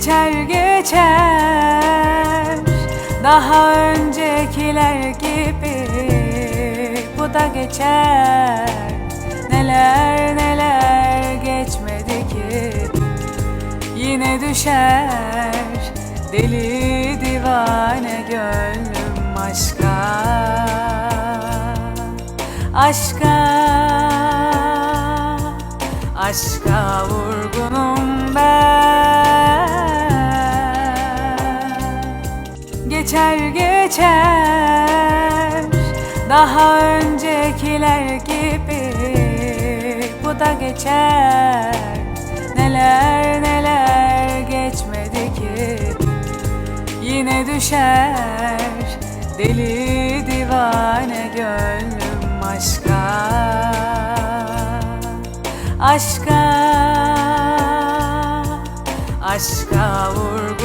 Geçer geçer. Daha öncekiler gibi Bu da geçer. Neler neler geçmedi ki? Yine düşer. Deli divane gönlüm aşka. Aşka Aşka vurgunum ben Geçer geçer. Daha öncekiler gibi Bu da geçer. Neler neler geçmedi ki? Yine düşer. Deli divane gönlüm aşka. Aşka Aşka vurgunum